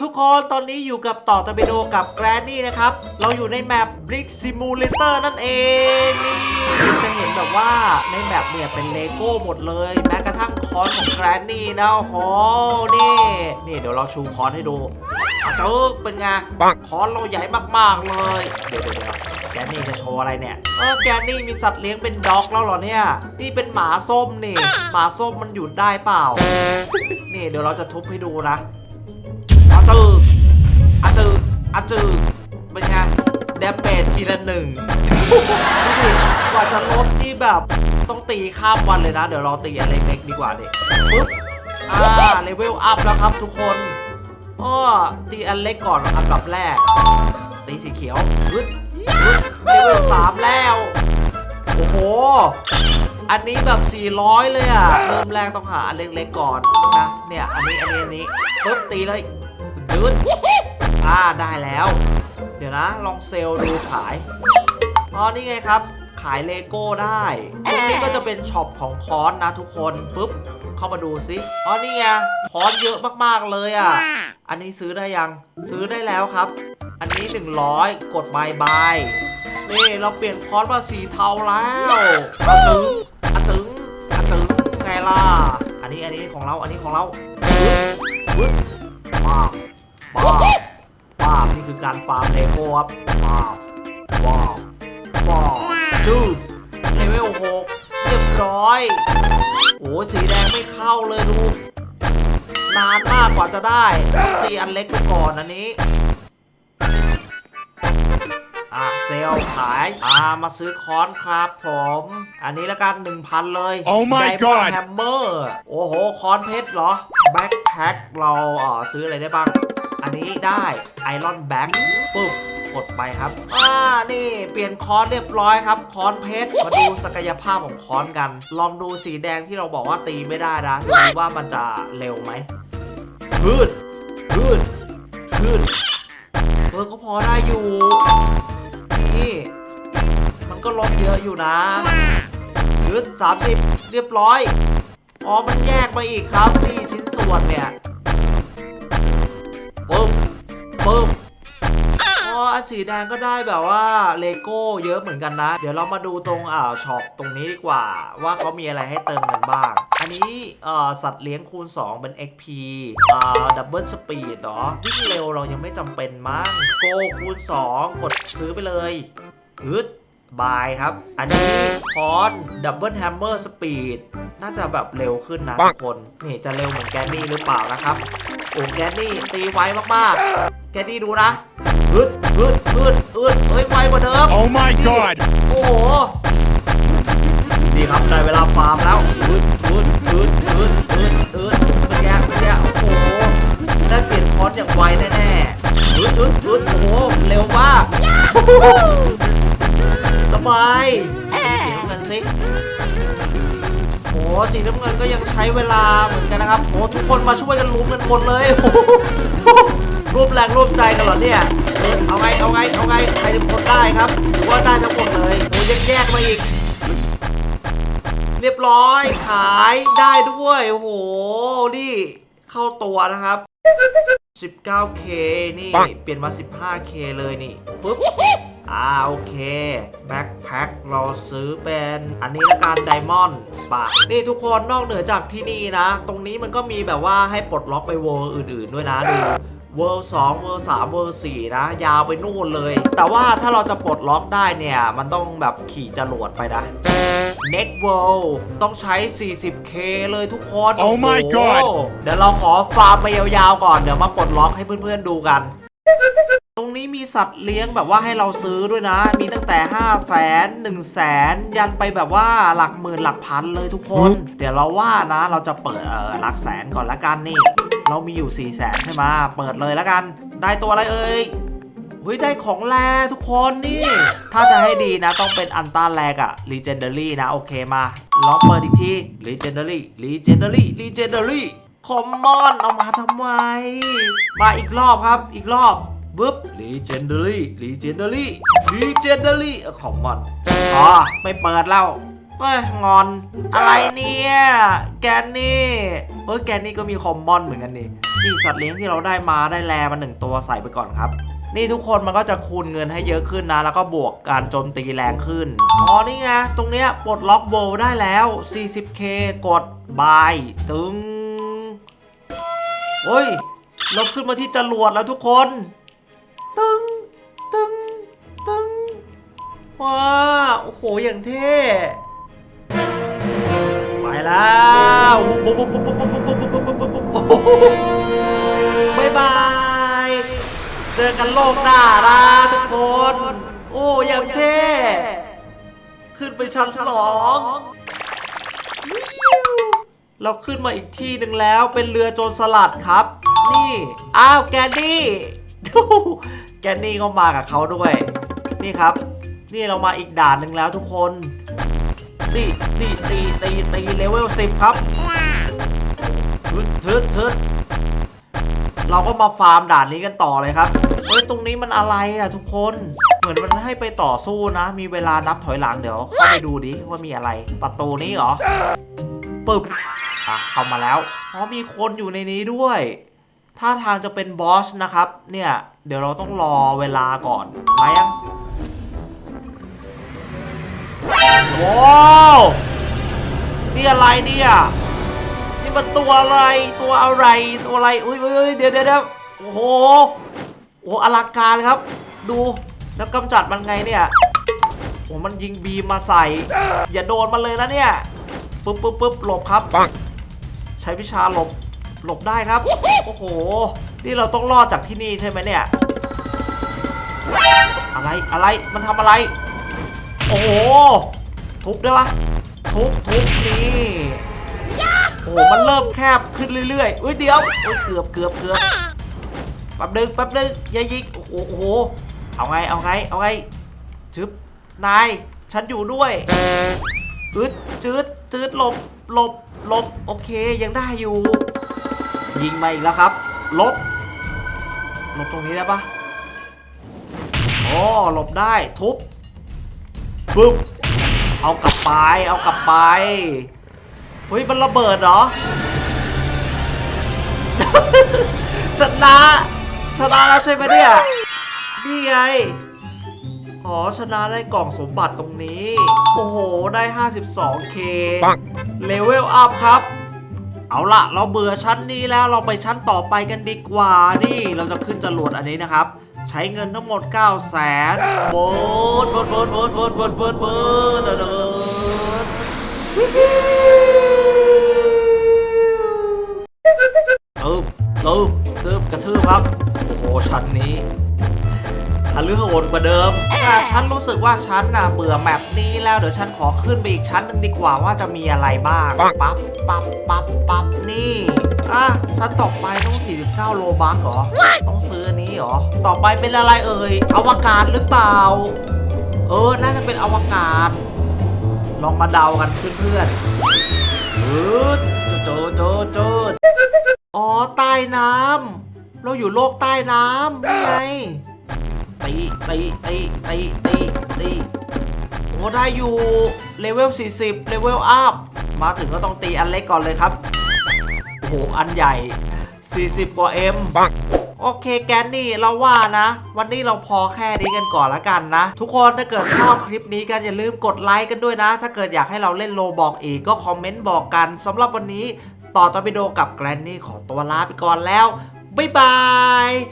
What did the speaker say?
ทุกคนตอนนี้อยู่กับต่อตะเบโดกับแกรนนี่นะครับ เราอยู่ในแมป Brick Simulator นั่นเองนี่จะเห็นแบบว่าในแมปเนี่ยเป็นเลโก้หมดเลย แม้กระทั่งคอนของแกรนนี่นะโอ้โหนี่นี่เดี๋ยวเราชูคอนให้ดูอาจึกเป็นไงปังคอนเราใหญ่มากๆเลย เดี๋ยวเดี๋ยวเดี๋ยวแกรนนี่จะโชว์อะไรเนี่ยเออแกรนนี่มีสัตว์เลี้ยงเป็นด็อกแล้วเหรอเนี่ยนี่เป็นหมาส้มนี่หมาส้มมันหยุดได้เปล่า นี่เดี๋ยวเราจะทุบให้ดูนะอาจืออาจื ออาจือเป็นไงเดมเมจทีละหนึ่งดูดิกว่าจะลดนี่แบบต้องตีข้ามวันเลยนะ เดี๋ยวเราตีอันเล็กๆดีกว่าเนี่ปึ๊บอ่าเลเวลอัพแล้วครับทุกคนอ้อตีอันเล็กก่อนอันดับแรก ตีสีเขียวปึ๊ดเลเวลสามแล้ว โอ้โห อันนี้แบบ 400 เลยอะ เริ่มแรกต้องหาอันเล็กๆก่อนนะ เนี่ย อันนี้ อันนี้ อันนี้ปึ๊บตีเลยยืด อ่าได้แล้ว เดี๋ยวนะ ลองเซลล์ดูขายอ๋อนี่ไงครับ ขายเลโก้ได้ตรงนี้ก็จะเป็นช็อปของคอนนะทุกคนปึ๊บเข้ามาดูซิอ๋อนี่ไงคอนเยอะมากๆเลยอะ อันนี้ซื้อได้ยังซื้อได้แล้วครับ อันนี้ 100 กดบายบายนี่เราเปลี่ยนคอนมาสีเทาแล้วอะตึงอะตึงอะตึงไงล่ะอันนี้อันนี้ของเราอันนี้ของเรา การฟาร์มเลโก้ครับป้าบว้าวว้าวจูเลเวลหกเรียบร้อย โอ้สีแดงไม่เข้าเลยดูนานมากกว่าจะได้ตีอันเล็กไปก่อนอันนี้อะเซลล์ขาย อ่ามาซื้อค้อนครับผม อันนี้ละกัน 1,000 เลย Oh my God แฮมเมอร์ โอ้โหค้อนเพชรเหรอ แบ็คแพ็คเราเอ่อซื้ออะไรได้บ้าง อันนี้ได้ไอรอนแบ็คปุ๊บกดไปครับ อ่า นี่เปลี่ยนคอนเรียบร้อยครับ คอนเพชร มาดูศักยภาพของคอนกัน ลองดูสีแดงที่เราบอกว่าตีไม่ได้นะ ดูว่ามันจะเร็วไหมพืดพืดพืดเออก็พอได้อยู่ นี่ มันก็ลดเยอะอยู่นะยืด30เรียบร้อย อ๋อ มันแยกมาอีกครับ นี่ชิ้นส่วนเนี่ย ปึ๊บอ๋ออันสีแดงก็ได้แบบว่าเลโก้เยอะเหมือนกันนะ เดี๋ยวเรามาดูตรงอ่าช็อปตรงนี้ดีกว่า ว่าเขามีอะไรให้เติมกันบ้าง อันนี้เอ่อสัตว์เลี้ยงคูณ 2 เป็น XP อ่าดับเบิลสปีดเหรอวิ่งเร็วเรายังไม่จำเป็นมั้งโกคูณ 2 กดซื้อไปเลยฮึดบายครับ อันนี้คอนดับเบิลแฮมเมอร์สปีดน่าจะแบบเร็วขึ้นนะทุงกคน นี่จะเร็วเหมือนแกนนี่หรือเปล่านะครับ โอ้แกนนี่ตีไวมากๆ แกนนี่ดูนะฮึดฮึดฮึดฮึดเฮ้ยไวกว่าเดิม Oh my god! โอ้โหนี่ครับได้เวลาฟาร์มแล้วอืดอืดอืดอืดอืดอืดเป็นไงเป็นไงโอ้โหได้เปลี่ยนคอร์สอย่างไวแน่ๆอืดอืดอืดโอ้โหเร็วมากสบายสีน้ำเงินสิโอ้สีน้ำเงินก็ยังใช้เวลาเหมือนกันนะครับโอ้ทุกคนมาช่วยกันลุ้มกันหมดเลยโอ้โห ร่วมแรงร่วมใจกันเหรอเนี่ยเอาไงเอาไงเอาไงใครจะเป็นได้ครับหรือว่าได้ทั้งหมดเลยโอ้ยแยกมาอีก เรียบร้อยขายได้ด้วยโอ้โหนี่เข้าตัวนะครับ 19k นี่เปลี่ยนมา 15k เลยนี่ปุ๊บอ่าโอเคแบ็คแพ็คเราซื้อเป็นอันนี้ละกันไดมอนด์ปะนี่ทุกคนนอกเหนือจากที่นี่นะ ตรงนี้มันก็มีแบบว่าให้ปลดล็อกไปเวอร์อื่น ๆ ด้วยนะดู เวอร์สองเวอร์สามเวอร์สี่นะ ยาวไปนู่นเลย แต่ว่าถ้าเราจะปลดล็อกได้เนี่ย มันต้องแบบขี่จรวดไปนะ Net World ต้องใช้ 40k เลยทุกคน Oh my โ God เดี๋ยวเราขอฟาร์มไปยาวๆก่อน เดี๋ยวมาปลดล็อกให้เพื่อนๆดูกัน ตรงนี้มีสัตว์เลี้ยงแบบว่าให้เราซื้อด้วยนะ มีตั้งแต่ 5 0 0แสน1 0 0 0 0แสนยันไปแบบว่าหลักหมื่นหลักพันเลยทุกคน เดี๋ยวเราว่านะ เราจะเปิดเออหลักแสนก่อนละกันนี่ เรามีอยู่4 0 0แสนใช่ไหมเปิดเลยและกัน ได้ตัวอะไรเอ่ยเฮ้ยได้ของแรทุกคนนี่ ถ้าจะให้ดีนะต้องเป็นอันต้าแรกอะ Legendary นะ โอเคมาลองเปิดอีกที Legendary Legendary Legendary คอมมอนเอามาทำไม มาอีกรอบครับอีกรอบบึ๊บ Legendary Legendary Legendary คอมมอนอ๋อไม่เปิดแล้วเฮ้ยงอนอะไรเนี่ย แกนนี่ อแกนนี่ก็มีคอมมอนเหมือนกันนี่นี่สัตว์เลี้ยงที่เราได้มาได้แลมาหนึ่งตัวใส่ไปก่อนครับ นี่ทุกคนมันก็จะคูณเงินให้เยอะขึ้นนะ แล้วก็บวกการโจมตีแรงขึ้น อ๋อนี่ไงตรงเนี้ยปลดล็อกโบว์ได้แล้ว 40k กดบายตึงเฮ้ยเราขึ้นมาที่จรวดแล้วทุกคน ตึงตึงตึงว้าโอ้โหอย่างเท่ แล้วบ๊ายบาย เจอกันโลกหน้าละทุกคน โอ้ยังเท่ ขึ้นไปชั้นสองเราขึ้นมาอีกที่หนึ่งแล้วเป็นเรือโจรสลัดครับ นี่ อ้าวแกนนี่แกนนี่ก็มากับเขาด้วย นี่ครับ นี่เรามาอีกด่านหนึ่งแล้วทุกคน ตีตีตีตีตีเลเวลสิบครับทึดทึดทึดเราก็มาฟาร์มด่านนี้กันต่อเลยครับเฮ้ยตรงนี้มันอะไรอะทุกคนเหมือนมันให้ไปต่อสู้นะ มีเวลานับถอยหลังเดี๋ยวเข้าไปดูดิว่ามีอะไรประตูนี้เหรอปึ๊บอะเข้ามาแล้วอ๋อมีคนอยู่ในนี้ด้วยท่าทางจะเป็นบอสนะครับ เนี่ย เดี๋ยวเราต้องรอเวลาก่อนมายัง ว้าวนี่อะไรเนี่ย นี่มันตัวอะไรตัวอะไรตัวอะไรอุ้ยอุ้ยอุ้ยเดี๋ยวเดี๋ยวเดี๋ยวโอ้โหโอ้อลังการครับ ดูแล้วกำจัดมันไงเนี่ยโอ้มันยิงบีมมาใส่ อย่าโดนมันเลยนะเนี่ยปึ๊บปึ๊บปึ๊บหลบครับใช้วิชาหลบหลบได้ครับ โอ้โห นี่เราต้องรอดจากที่นี่ใช่ไหมเนี่ย อะไรอะไรมันทำอะไร โอ้โห ทุบได้ปะทุบทุบนี่โอ้โหมันเริ่มแคบขึ้นเรื่อยๆอุ้ยเดี๋ยวอุ้ยเกือบเกือบเกือบแป๊บนึงแป๊บนึงอย่ายิงโอ้โหโอ้โหเอาไงเอาไงเอาไงชึบนายฉันอยู่ด้วยอึดจืดจืดหลบหลบหลบโอเคยังได้อยู่ ยิงมาอีกแล้วครับหลบหลบตรงนี้ได้ปะโอ้หลบได้ทุบปึ๊บ เอากลับไป เอากลับไป เฮ้ย มันระเบิดเหรอ ชนะ ชนะแล้วใช่ไหมเนี่ย นี่ไง อ๋อ ชนะได้กล่องสมบัติตรงนี้ โอ้โห ได้ 52k เลเวลอัพครับเอาละเราเบื่อชั้นนี้แล้วเราไปชั้นต่อไปกันดีกว่า นี่เราจะขึ้นจรวดอันนี้นะครับ ใช้เงินทั้งหมด 9 0 0แสนโบดโบดโบดโบดโบดโบดโบดโบดโบดตึบตึบตึบกระทืบครับ โอ้โหชั้นนี้ ทะลึ่งโหดกว่าเดิมแต่ฉันรู้สึกว่าฉันน่ะเบื่อแมปนี้แล้วเดี๋ยวฉันขอขึ้นไปอีกชั้นหนึ่งดีกว่าว่าจะมีอะไรบ้าง ปังปั๊บปั๊บปั๊บปั๊บนี่อะชั้นต่อไปต้อง 49 โลบัคเหรอ ต้องซื้ออันนี้เหรอ ต่อไปเป็นอะไรเอ่ย อวกาศหรือเปล่า เออ น่าจะเป็นอวกาศ ลองมาเดากันเพื่อนๆเออเจอเจอเจออ๋อ ใต้น้ำเราอยู่โลกใต้น้ำนี่ไง ตีตีตีตีตีตีโอ้ได้อยู่เลเวล40เลเวลอัพมาถึงก็ต้องตีอันเล็กก่อนเลยครับโอ้โหอันใหญ่ 40 กว่า M ปังโอเคแกนนี่เราว่านะ วันนี้เราพอแค่นี้กันก่อนละกันนะ ทุกคนถ้าเกิดชอบคลิปนี้กันอย่าลืมกดไลค์กันด้วยนะ ถ้าเกิดอยากให้เราเล่นโลบอกอีกก็คอมเมนต์บอกกันสำหรับวันนี้ต่อตอร์ปิโดกับแกรนนี่ขอตัวลาไปก่อนแล้ว บ๊ายบาย